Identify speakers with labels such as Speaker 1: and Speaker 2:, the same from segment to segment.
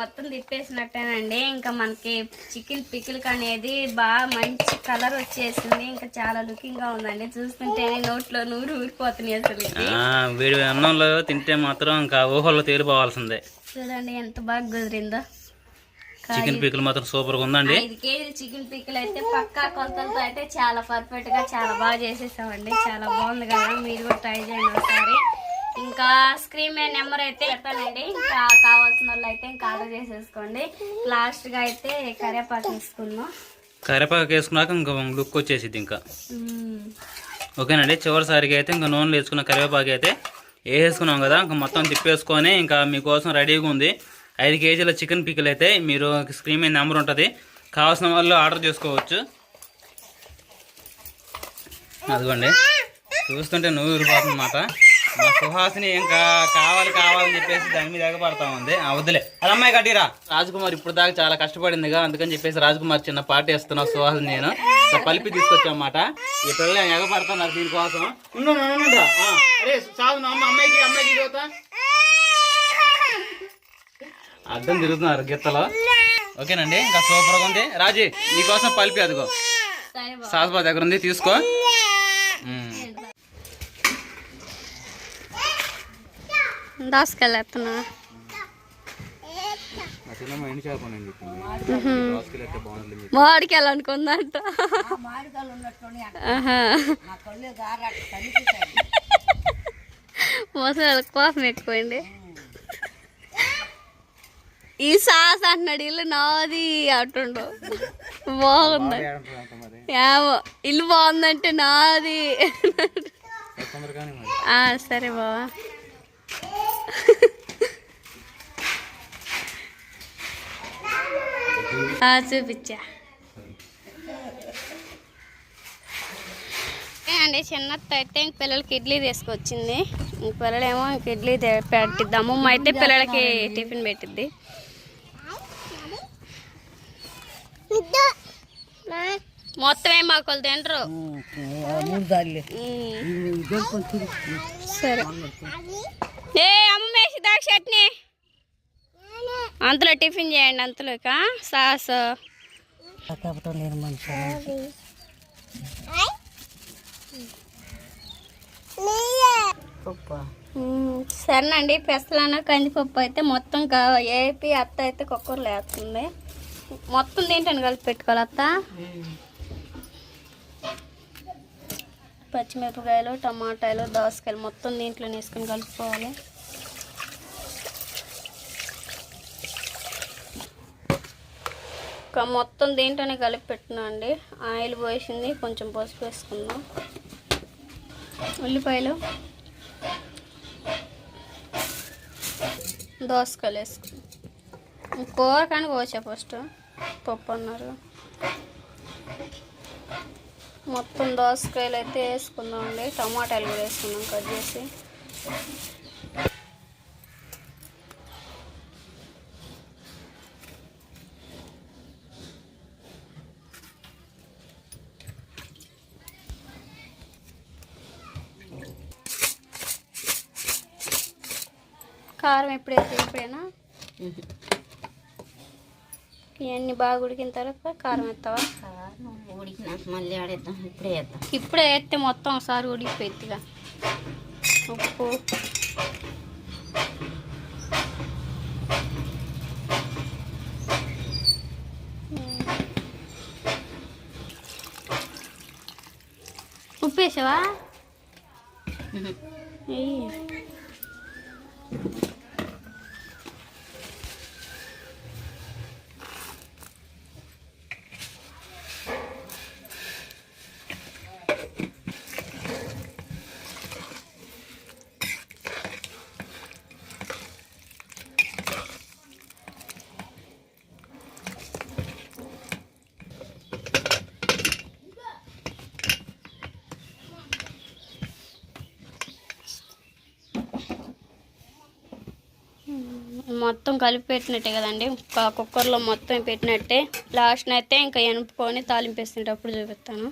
Speaker 1: మొత్తం తిప్పేసినట్టేనండి. ఇంకా మనకి చికెన్ పికిల్ అనేది బాగా మంచి కలర్ వచ్చేసింది. ఇంకా చాలా లుకింగ్గా ఉందండి. చూస్తుంటే నోట్లో నూరు ఊరిపోతున్నాయి అసలు
Speaker 2: వేడి అన్నంలో తింటే మాత్రం ఇంకా ఊహల్లో తేలిపోవాల్సిందే.
Speaker 1: చూడండి ఎంత బాగా కుదిరిందో.
Speaker 2: చికెన్ పీకులు మాత్రం సూపర్గా ఉందండి.
Speaker 1: ఐదు కేజీలు చికెన్ పిక్కలు అయితే పక్కా కొలతలతో అయితే చాలా పర్ఫెక్ట్గా చాలా బాగా చేసేసామండి. చాలా బాగుంది కదా. మీరు కూడా ట్రై చేయండి ఒకసారి. ఇంకా స్క్రీన్ మీద నెంబర్ అయితే పెట్టానండి ఇంకా కావాల్సిన వాళ్ళు అయితే ఇంకా ఆర్డర్ చేసేసుకోండి. లాస్ట్గా అయితే కరివేపాకు తీసుకుందాం
Speaker 2: కరివేపాకు వేసుకున్నాక ఇంకా లుక్ వచ్చేసిద్ది ఇంకా. ఓకేనండి చివరిసారికి అయితే ఇంకా నూనెలు వేసుకున్న కరివేపాకు అయితే వేసుకున్నాం కదా. ఇంకా మొత్తం తిప్పేసుకొని ఇంకా మీకోసం రెడీగా ఉంది. ఐదు కేజీల చికెన్ పిక్కలు అయితే మీరు స్క్రీన్ మీద నెంబర్ ఉంటుంది. కావాల్సిన వాళ్ళు ఆర్డర్ చేసుకోవచ్చు. అదిగోండి. చూస్తుంటే నువ్వు ఊరిపోతుంది అన్నమాట. మా సుహాసిని ఇంకా కావాలి కావాలని చెప్పేసి దాని మీద ఎగబడతా ఉంది. ఆ వద్దులే. అది అమ్మాయి కట్టిరా. రాజకుమార్ ఇప్పుడు దాకా చాలా కష్టపడిందిగా అందుకని చెప్పేసి రాజకుమార్ చిన్న పార్టీ ఇస్తున్నా సుహాసిని నేను. సో పలిపి తీసుకొచ్చామాట ఈ పిల్లలు ఎగబడుతున్నారు దీనికోసం. అరే చాలు నా అమ్మ అమ్మాయికి అమ్మాయికి అర్థం తిరుగుతున్నారు గిత్తలో ఓకేనండి ఇంకా సూపర్గా ఉంది. రాజీ నీకోసం పలిపి అదిగో.
Speaker 1: సరే బాబు.
Speaker 2: సాస్బా దగ్గర ఉంది తీసుకో.
Speaker 1: ముసలి కోపం ఎక్కువండి ఈ సాస్ అంటున్నాడు ఇల్లు నాది అంటుండు. బాగుంది. ఏమో ఇల్లు బాగుందంటే నాది. ఆ, సరే బావా. చూపించా అండి చిన్నత్త అయితే ఇంక పిల్లలకి ఇడ్లీ తీసుకొచ్చింది. ఇంక పిల్లలేమో ఇంక ఇడ్లీ తే- పెట్టిద్ది అమ్మమ్మ అయితే పిల్లలకి టిఫిన్ పెట్టిద్ది. మొత్తం ఏం మాకు తినరు? ఉమ్. సరే. ఏ అమ్మ వేసి దాకా చట్నీ. అంతలో టిఫిన్ చేయండి అంతలోక సాస్. సరేనండి పెసలాన కందిపప్పు అయితే మొత్తం కా- ఏపి అత్త అయితే కుక్కర్లో వేస్తుంది. మొత్తం తింటాను కలిపి పెట్టుకోవాలి అత్త? పచ్చిమిరపకాయలు టమాటాలు దోసకాయలు మొత్తం దీంట్లో వేసుకొని కలుపుకోవాలి. మొత్తం దీంట్లోనే కలిపి పెట్టినా అండి. ఆయిల్ పోసింది కొంచెం పసుపు వేసుకుందాం. ఉల్లిపాయలు దోసకాయలు వేసుకుందాం. కూర కానీ కోసా ఫస్ట్ పప్పు అన్నారు. మొత్తం దోసకాయలు అయితే వేసుకుందాం అండి టమాటాలు కూడా వేసుకుందాం కట్ చేసి. కారం ఎప్పుడైతే ఎప్పుడైనా ఇవన్నీ బాగా ఉడికిన తర్వాత కారం వేస్తావా?
Speaker 3: ఉడికినాక మళ్ళీ ఆడేద్దాం ఇప్పుడే వేద్దాం
Speaker 1: ఇప్పుడే వేస్తే మొత్తం ఒకసారి ఉడికిపోయిద్దిగా ఉప్పు ఉప్పు వేసావా మొత్తం కలిపి పెట్టినట్టే కదండి. కుక్కర్లో మొత్తం పెట్టినట్టే. లాస్ట్ అయితే ఇంకా ఎనుపుకొని తాలింపు వేస్తుంటప్పుడు చూపిస్తాను.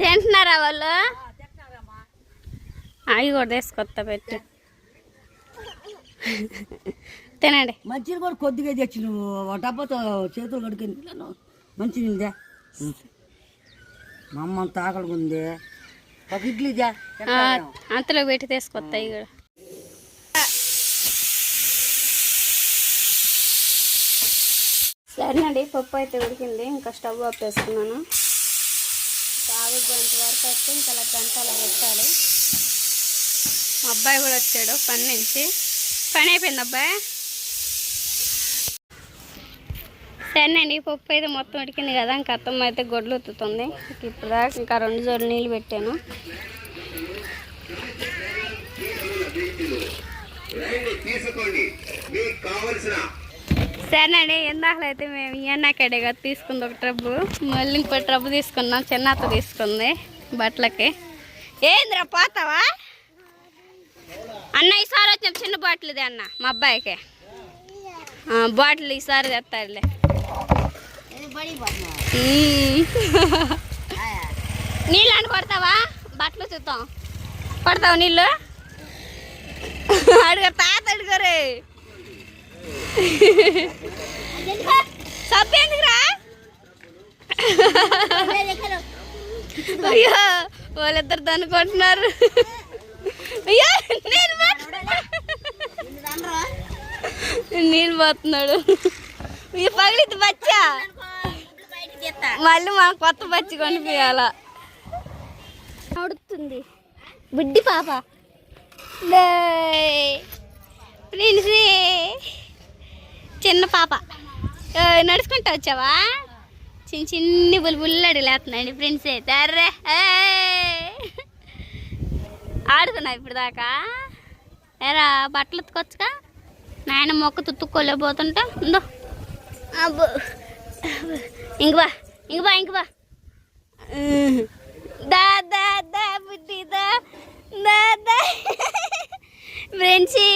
Speaker 1: తింటున్నారా వాళ్ళు? అవి కూడా తీసుకొస్తా పెట్టి. తినండి.
Speaker 4: మంచిని కూడా కొద్దిగా తెచ్చి నువ్వు డబ్బాతో చేతులు కడుకుని మంచి నిందే మా అమ్మ అంత
Speaker 1: అంతలో పెట్టి తీసుకొస్తా ఇవి కూడా సరేనండి పప్పు అయితే ఉడికింది. ఇంకా స్టవ్ ఆపేసుకున్నాను ఆవిరిపోయేంత వరకు వస్తే ఇంకా అలా గంట అలా పెట్టాలి. మా అబ్బాయి కూడా వచ్చాడు పని నుంచి. పని అయిపోయింది అబ్బాయి? సరేనండి పప్పు అయితే మొత్తం ఉడికింది కదా ఇంకా అత్తమ్మ అయితే గొడ్లు ఉత్తుతుంది. ఇప్పుడు దాకా ఇంకా రెండు జోడు నీళ్ళు పెట్టాను. సరేనండి అయితే మేము ఈఎన్ఆకేడేగా తీసుకుంది ఒక ట్రబ్బు. మళ్ళీ ఇంకో ట్రబ్బు తీసుకున్నాం చిన్నత్త తీసుకుంది బట్టలకి. ఏందిరా పోతావా? అన్న ఈసారి వచ్చిన చిన్న బాటిల్ది అన్న మా అబ్బాయికి. బాటిల్ ఈసారి తెస్తాడులే నీళ్ళు అని కొడతావా? బట్టలు చూద్దాం. కొడతావు నీళ్ళు? అడుగు తాత అడుగురే. సబ్బు ఎందుకురా? అయ్యో వాళ్ళిద్దరు దనుకుంటున్నారు అయ్యో నేను నేను పోతున్నాడు. ఈ పగిలిద్ది బచ్చా. మళ్ళీ మా కొత్త బచ్చి కొనిపించాలా అడుగుతుంది బుడ్డి పాప. ప్రిన్సీ. చిన్న పాప. ఏ, నడుచుకుంటా వచ్చావా? చిన్న చిన్ని బుల్బుల్లడి లేస్తున్నాయండి ఫ్రెండ్స్ అయితే. అర్రే. ఆడుతున్నా ఇప్పుడు దాకా. ఎరా బట్టలు ఉతుకొచ్చుగా? నాయన మొక్క తుత్తుక్కోలేకపోతుంటా ఉందో అబ్బో. ఇంక బా ఇంక బా ఇంక బా దా దా దా బుద్ధి దా దా దా. ఫ్రెండ్సీ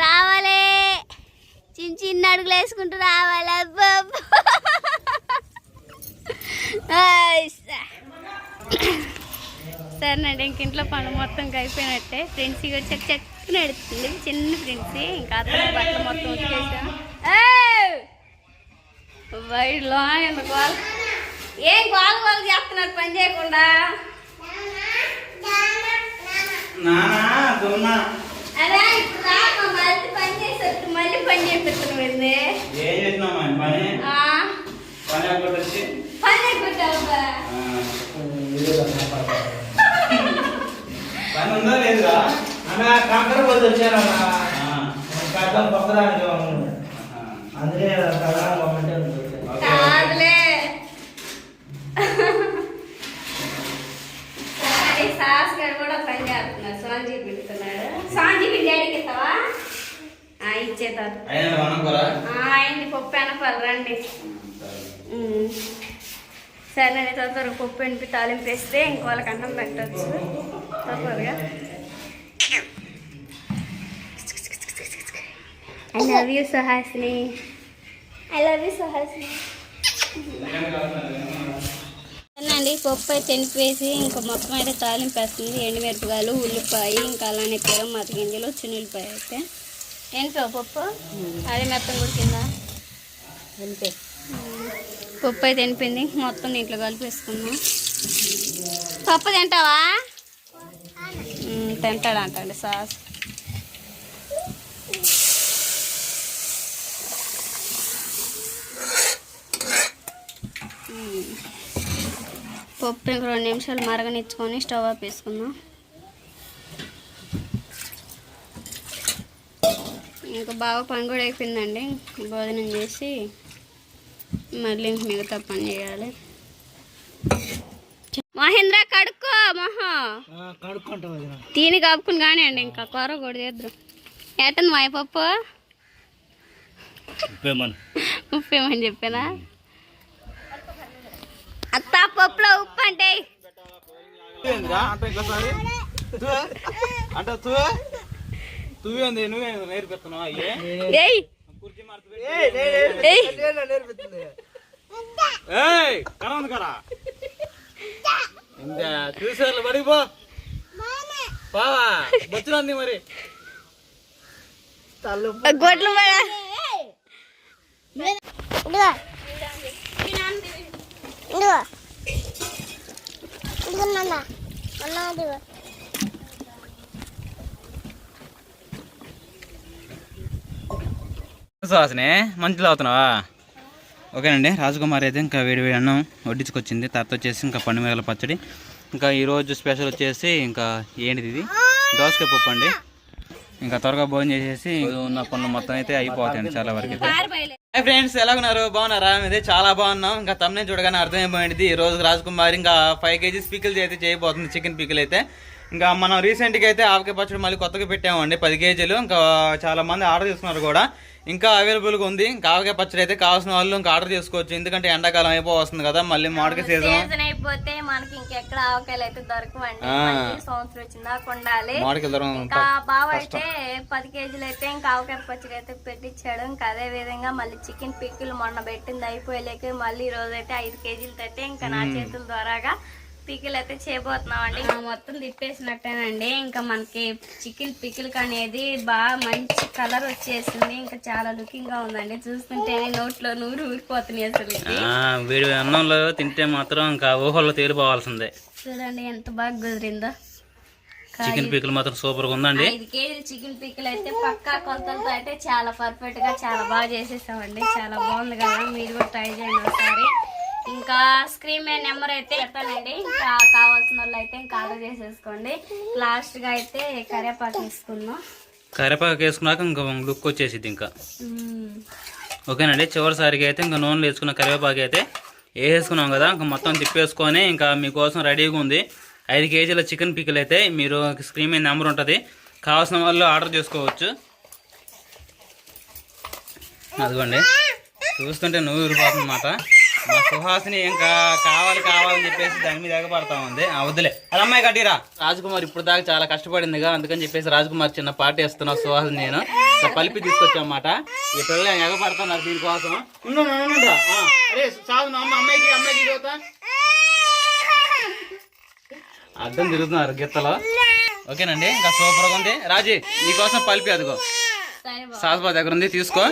Speaker 1: రావాలే. చిన్న చిన్న అడుగులు వేసుకుంటూ రావాలి. అబ్బో సరేనండి ఇంక ఇంట్లో పనులు మొత్తం అయిపోయినట్టే. ఫ్రెండ్స్ ఇక చెక్ చెక్ నడుస్తుంది. చిన్న ఫ్రెండ్స్ ఇంకా అతను బట్టలు మొత్తం ఉతికేసాం. వైడ్లో ఎంత గోల ఏం గోల గోల చేస్తున్నారు పని చేయకుండా?
Speaker 2: నానా దున్నా
Speaker 1: అదే ఇప్పుడు రా మా మళ్ళీ పని చేసేట్టు మళ్ళీ పని చేపిస్తున్నాం ఏంది
Speaker 2: ఏం చేసినామా పని?
Speaker 1: ఆ,
Speaker 2: పని అక్కడ వచ్చి?
Speaker 1: పని కొట్టావు
Speaker 2: పని ఉందా లేదురా
Speaker 5: అన్న కంకర పోతే వచ్చారన్న
Speaker 2: ఆ,
Speaker 5: కట్టం పక్కదానికి
Speaker 2: ఆహా.
Speaker 5: అందుకే వచ్చాను.
Speaker 1: కాదులే సరే సాస్ గారు కూడా పని చేస్తున్నాడు సాంజీ పెడుతున్నాడు. సాంజీ పిండి అడిగి ఇస్తావా? ఆ, ఇచ్చేతారు
Speaker 2: అయినా మనం కూడా
Speaker 1: ఆ, అయింది పప్పు అనపాలి రండి. సరే నేను తొందరగా పప్పు ఎనిపి తాలింపు వేస్తే ఇంకోళ్ళకి అన్నం పెట్టచ్చు. తప్పదుగా I love you Suhasini I love you Suhasini పప్పు అయితే ఎనిపేసి ఇంకా మొత్తం అయితే తాలింపు వేస్తుంది. ఎండుమిరపకాయలు ఉల్లిపాయ ఇంకా అలానే తీరం మత గింజలు చిన్నుల్లిపాయ అయితే. ఏంటో పప్పు? అది మెత్తం ఉడికిందా?
Speaker 3: అంతే.
Speaker 1: పప్పు అయితే ఎనిపింది మొత్తం దీంట్లో కలిపేసుకున్నాం పప్పు తింటావా? మ్మ్, తింటాడు అంటండి సాస్. పప్పు ఇంక రెండు నిమిషాలు మరగనిచ్చుకొని స్టవ్ ఆఫ్ వేసుకుందాం ఇంకా బాగా పని కూడా అయిపోయిందండి. భోజనం చేసి మళ్ళీ ఇంక మిగతా పని చేయాలి. మహేంద్ర కడుక్కో మహా. తీని కాపుకుని కానివ్వండి ఇంకా కూర కూడా చేద్దాం. ఎట్టంది మా పప్పు? ఉప్పేమని. చెప్పానా? అత్త పప్పులో ఉప్పు అంటే?
Speaker 2: అంటే తువ్వేంది నువ్వే నేర్పిస్తున్నావు
Speaker 5: నేర్పిస్తుంది
Speaker 2: కరా ఇంకా చూసారు పడిపో బావా బొచ్చునంది మరి. సుహాసిని మంచిలో అవుతున్నావా ఓకేనండి రాజకుమారి అయితే ఇంకా వేడి వేడి అన్నం వడ్డించుకొచ్చింది. తర్వాత వచ్చేసి ఇంకా పండు మిరగల పచ్చడి. ఇంకా ఈరోజు స్పెషల్ వచ్చేసి ఇంకా ఏంటిది ఇది? దోసకాయ పప్పు అండి. ఇంకా త్వరగా భోజనం చేసేసి ఉన్న పనులు మొత్తం అయితే అయిపోతాయండి చాలా వరకు. అయితే హై ఫ్రెండ్స్ ఎలా ఉన్నారు బాగున్నారా? మీదే చాలా బాగున్నాం. ఇంకా తమ్నే చూడగానే అర్థమైపోయింది. ఈ రోజు రాజకుమారి ఇంకా ఫైవ్ కేజీస్ పికిల్స్ అయితే చేయబోతుంది చికెన్ పికిల్ అయితే. ఇంకా మనం రీసెంట్గా అయితే ఆవకాయ పచ్చడి మళ్ళీ కొత్తగా పెట్టామండి పది కేజీలు ఇంకా చాలామంది ఆర్డర్ చేస్తున్నారు కూడా. ఇంకా అవైలబుల్గా ఉంది. ఇంకా ఆవకాయ పచ్చడి అయితే కావాల్సిన వాళ్ళు ఇంకా ఆర్డర్ చేసుకోవచ్చు. ఎందుకంటే ఎండాకాలం అయిపోవస్తుంది కదా మళ్ళీ మామిడికాయ సీజన్
Speaker 1: అయిపోతే మనకి ఇంకెక్కడ ఆవకాయలు అయితే దొరకవండి. సంవత్సరం ఉండాలి
Speaker 2: మామిడికాయ దొరకడం
Speaker 1: ఇంకా బావ అయితే పది కేజీలు అయితే ఇంకా ఆవకాయ పచ్చడి అయితే పెట్టించాడు ఇంకా అదే విధంగా మళ్ళీ చికెన్ పిక్కులు మొన్న పెట్టింది. అయిపోయలేక మళ్ళీ ఈ రోజు అయితే ఐదు కేజీలతో అయితే ఇంకా నా చేతుల ద్వారాగా పికిల్ అయితే చేయబోతున్నామండి మొత్తం తిప్పేసినట్టేనండి. ఇంకా మనకి చికెన్ పికిల్ అనేది బాగా మంచి కలర్ వచ్చేసింది. ఇంకా చాలా లుకింగ్గా ఉందండి. చూస్తుంటేనే నోట్లో నూరు ఊరిపోతున్నాయి అసలు
Speaker 2: ఆ, వేడి అన్నంలో తింటే మాత్రం ఇంకా ఊహల్లో తేలిపోవాల్సిందే.
Speaker 1: చూడండి ఎంత బాగా కుదిరిందో.
Speaker 2: చికెన్ పీకులు మాత్రం సూపర్గా ఉందండి.
Speaker 1: ఐదు కేజీలు చికెన్ పిక్కలు అయితే పక్కా కొలతలతో అయితే చాలా పర్ఫెక్ట్గా చాలా బాగా చేసేసామండి. చాలా బాగుంది కదా. మీరు కూడా ట్రై చేయండి ఒకసారి. ఇంకా స్క్రీన్ మీద నెంబర్ అయితే పెడతానండి ఇంకా కావాల్సిన వాళ్ళు అయితే ఇంకా ఆర్డర్ చేసేసుకోండి. లాస్ట్గా అయితే కరివేపాకు తీసుకుందాం.
Speaker 2: కరివేపాకు వేసుకున్నాక ఇంకా లుక్ వచ్చేసింది ఇంకా. ఓకేనండి చివరిసారికి అయితే ఇంకా నూనెలో వేసుకున్న కరివేపాకు అయితే వేసుకున్నాం కదా. ఇంకా మొత్తం తిప్పేసుకొని ఇంకా మీకోసం రెడీగా ఉంది. ఐదు కేజీల చికెన్ పిక్కలు అయితే మీరు స్క్రీన్ మీద నెంబర్ ఉంటుంది. కావాల్సిన వాళ్ళు ఆర్డర్ చేసుకోవచ్చు. అదిగోండి. చూస్తుంటే నువ్వు ఊరిపోతుందన్నమాట మా సుహాసిని ఇంకా కావాలి కావాలని చెప్పేసి దాని మీద ఎగబడతా ఉంది. ఆ వద్దులే. అది అమ్మాయి కట్టిరా. రాజకుమార్ ఇప్పుడు దాకా చాలా కష్టపడిందిగా అందుకని చెప్పేసి రాజకుమార్ చిన్న పార్టీ ఇస్తున్నా సుహాసిని నేను. పలిపి తీసుకొచ్చామాట ఈ పిల్లలు ఎగబడుతున్నారు దీనికోసం. ఉండు, ఉండు, ఉండు, ఉండు. ఆ, అరే సాగు అమ్మ అమ్మాయికి అమ్మాయికి చదువుతా అర్థం తిరుగుతున్నారు గిత్తలో ఓకేనండి ఇంకా సూపర్గా ఉంది. రాజీ నీకోసం పలిపి అదిగో. సాస్బా దగ్గర ఉంది తీసుకో.